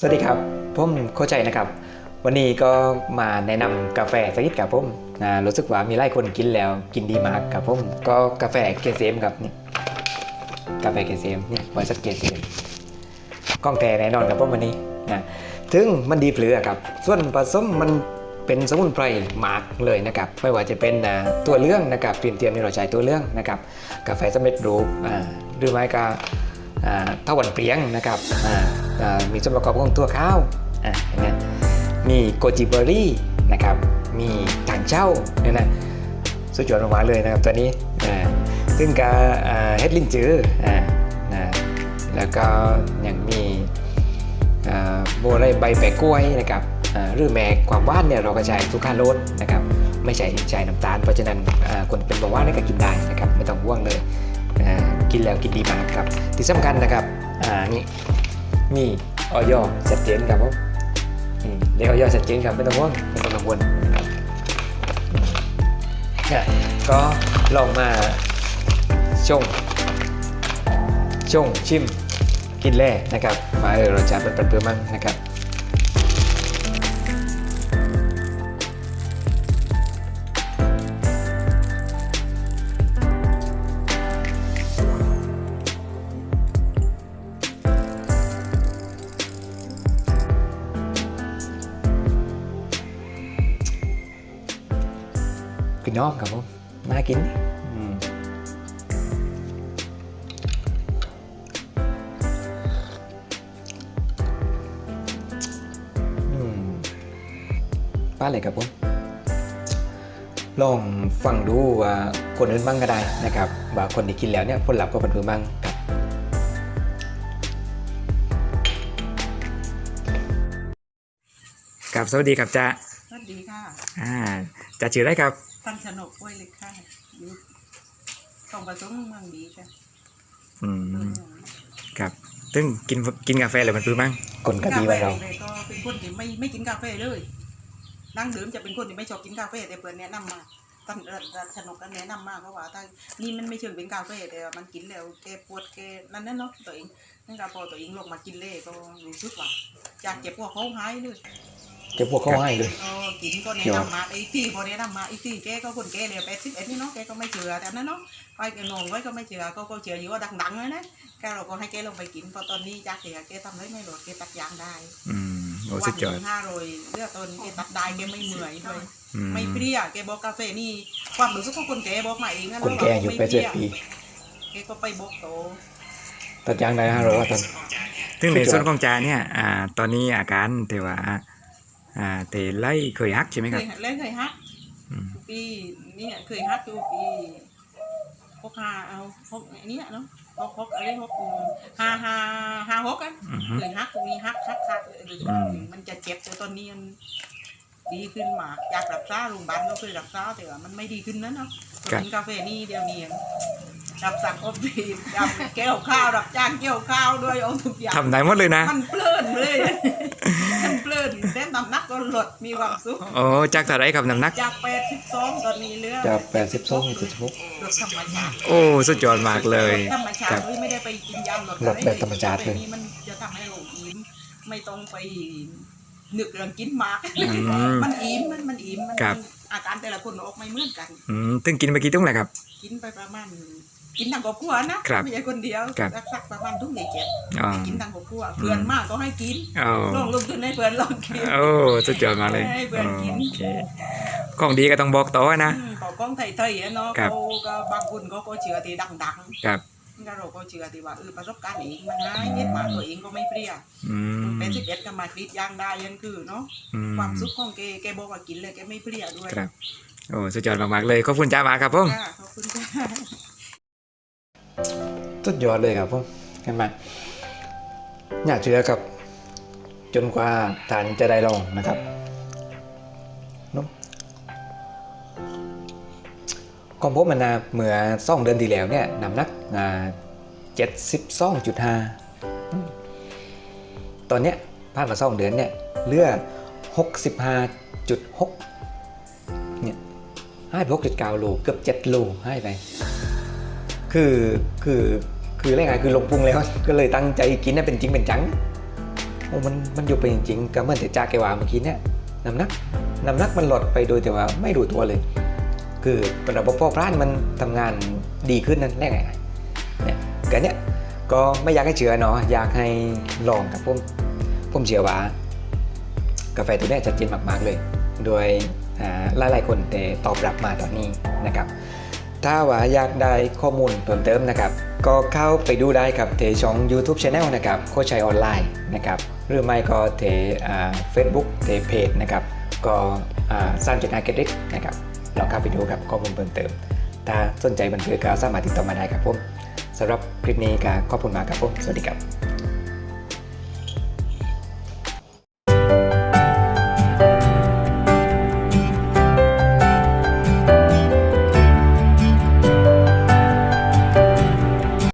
สวัสดีครับผมเข้าใจนะครับ วันนี้ก็มาแนะนำกาแฟสักนิดครับผมนะรู้สึกว่ามีหลายคนกินแล้วกินดีมากครับผมก็กาแฟเกษมครับนี่กาแฟเกษมนี่บริษัทเกษมกล้องแท้แน่นอนครับผมวันนี้นะถึงมันดีเปลือครับ ส่วนผสมมันเป็นสมุนไพรหมากเลยนะครับไม่ว่าจะเป็นอ่าตัวเรื่องนะครับเตรียมเตรียมนี่เราใช้ตัวเรื่องนะครับ กาแฟสำเร็จรูปอ่าหรือไม่ก็อ่า เต้าหวันเปรียงนะครับมีส่วนประกอบของตัวข้าวเห็นไหมมีโกจิเบอรี่นะครับมีถังเจ้าเนี่ยนะสุดยอดมากเลยนะครับตัวนี้ซึ่งกาอ่าเฮดลินจืออ่านะแล้วก็ยังมีโบไรใบแปะกล้วยนะครับหรือแม้ความหว่านเนี่ยเราก็ใช้สุขาโรสนะครับไม่ใช่ใช้น้ำตาลเพราะฉะนั้นคนเป็นเบาหวานนี่ก็กินได้นะครับไม่ต้องห่วงเลย กินแล้วกินดีมากครับที่สำคัญนะครับอ่านี่มีออยชัดเจนครับผมเรียกออยชัดเจนครับไม่ต้องห่วงไม่ต้องกังวลนก็ลองมาชงชงชิมกินแล่นะครับมาเออรสชาติเป็นเพื่อมั่งนะครับ นนอกครับผมน่ากินอืมอืมป้าเลยครับผมลองฟังดูว่าคนอื่นบ้างก็ได้นะครับว่าคนที่กินแล้วเนี่ยผลลัพธ์ก็เป็นเพื่อบ้างครับครับสวัสดีครับจ้า สวัสดีค่ะอ่าจ้าชื่ออะไรครับตั้งชนกไว้เลยค่ะอยู่ส่งผสมเมืองดีค่ะอืมครับซึ่งกินกินกาแฟอะไรมันปื้อบ้างคนกะดีบ้านเรากแฟเลยก็เป็นคนที่ไม่ไม่กินกาแฟเลยนั่งดื่มจะเป็นคนที่ไม่ชอบกินกาแฟแต่เปิดแนะนำมาตั้งตั้งชนกก็แนะนำมาเพราะว่าถ้านี่มันไม่เชิงเป็นกาแฟแต่ว่ามันกินแล้วแกปวดแกนั่นนั่นเนาะตัวเองนั่นก็พอตัวเองลงมากินเล่ก็รู้สึกว่าจากเจ็บปวดเขาหายเลย จะพวกเขาให้เลยเออกินก็แนะนำมาไอ้ที่พอแนะนำมาไอ้ที่แกก็คนแกเลยแปดสิบเอ็ดนี่เนาะแกก็ไม่เชื่อแต่นั้นเนาะไปแกนงไว้ก็ไม่เชื่อก็ก็เชื่ออยู่ว่าดังๆเลยนะแกเราก็ให้แกลงไปกินเพอตอนนี้จากเสียแกทำได้ไม่หลดแกตัดยางได้อืมโอ้วัสุดยอดหนึ่งห้าโรยเลือดตนแกตัดได้แกไม่เหนื่อยด้วยอืมไม่เพลียแกบอกกาแฟนี่ความรู้สึกของคนแกบอกมาเองนะคนแก่อยู่ไม่ไปเพเจ็ลีดยปีแกก็ไปบอกโตตัดยางได้ห้าร้อยว่าตันซึ่งในส่วนของจาเนี่ยอ่าตอนนี้อาการแต่ว่า อ่าเตไล่เคยฮักใช่ไหมเคครับ ยเล่นเคยฮักอืม ปีนี่เคยฮักอยู่ปีหกห้าเอาหกอันเนี้ยเนาะหกหกอะไรหกห้าห้าห้าหกอะอือฮึ เคยฮักมีฮักฮักฮักเอออืมมันจะเจ็บแต่ตอนนี้มันดีขึ้นมากอยากรักษาโรงพยาบาลก็เคยรักษาแต่ว่ามันไม่ดีขึ้นนะเนาะก็กินกาแฟนี่เดียวนี้ยังรับสั่งอบบีบรับแก้วข้าวรับจ้างเกี่ยวข้าวด้วยเอาทุกอย่าง ทำได้หมดเลยนะ มันเพลินเลย มันเพลิ นแต่น้ำหนักก็ลดมีความสุขโอ้จากเท่าไรครับน้ำหนักจากแปดสิบสองตอนนี้เหลือจาก82เป็น76ลดธรรมชาติโอ้สุดยอดมากเลยธรรมชาครัติบที่ไม่ได้ไปกินยาลดลดแบบธรรมชาติเลยนี้มันจะทำให้เราอิ่มไม่ต้องไปนึกเรื่องกินหมากอืมมันอิ่มมันมันอิ่มมันครับอาการแต่ละคนออกไม่เหมือนกันอืมถึงกินไปกี่ตุ้งแหละครับ กินไปประมาณ กินทั้งครอบครัวนะครับไม่ใช่คนเดียวครับสักสักประมาณทุกเดือนเจ็ดอ๋อกินทั้งครอบครัวเพื่อนมากก็ให้กินโอ้ลองลงทุนให้เพื่อนลองกินโอ้สุดยอดมากเลยให้เพื่อนกินโอเคของดีก็ต้องบอกต่อนะ อืมของกล้องไทยๆอะเนาะครับ เขาก็บางคนเขาก็เชื่อที่ดังๆครับก็เราก็เชื่อที่ว่าเออประสบการณ์เองมันง่ายนิดหมาตัวเองก็ไม่เปรี้ยอืมเป็นสิบเอ็ดก็มาติดยางได้ยันคือเนาะอืมความสุขของแกแกบอกว่ากินเลยแกไม่เปรี้ยด้วยครับโอ้สุดยอดมากๆเลยขอบคุณจ้ามาครับผม ค่ะขอบคุณค่ะ สุดยอดเลยครับผมเห็นไหมอยากเชื่อครับ จนกว่าทานจะได้ลองนะครับเนอะของผมมันนะเมื่อสองเดือนที่แล้วเนี่ยน้ำหนักเจ็ดสิบสองจุดห้าตอนเนี้ยผ่านมาสองเดือนเนี่ยเลือหกสิบห้าจุดหกเนี่ยให้ไปหกจุดเก้าโลเกือบเจ็ดโลให้ไปคือคือ คืออะไรไงคือลงปรุงแล้ว ก็เลยตั้งใจกินให้เป็นจริงเป็นจังโอ้มันมันอยู่ไปจริงๆก็เหมือนแต่จากแกว่าเมื่อกี้เนี่ยน้ำหนักน้ำหนักมันหลดไปโดยแต่ว่าไม่รู้ตัวเลย คือระบบเผาผลาญมันทำงานดีขึ้นนั่นแหละไงเนี่ยกันเนี่ยก็ไม่อยากให้เชื่อเนาะอยากให้ลองกับผมผมเชื่อว่ากาแฟตัวเนี้ยชัดเจนมากๆเลย โดยอ่าหลายๆคนแต่ตอบรับมาตอนนี้นะครับ ถ้าว่าอยากได้ข้อมูลเพิ่มเติมนะครับ ก็เข้าไปดูได้ครับเทช่อง YouTube Channel นะครับโคชัยออนไลน์นะครับหรือไม่ก็เทเฟซบุ๊กเทเพจนะครับก็สร้างจุดอาเกติกนะครับลองเข้าไปดูครับข้อมูลเพิ่มเติม ถ้าสนใจบันเทิงก็สามารถติดต่อมาได้ครับผมสำหรับคลิปนี้ก็ขอบคุณมากครับผมสวัสดีครับ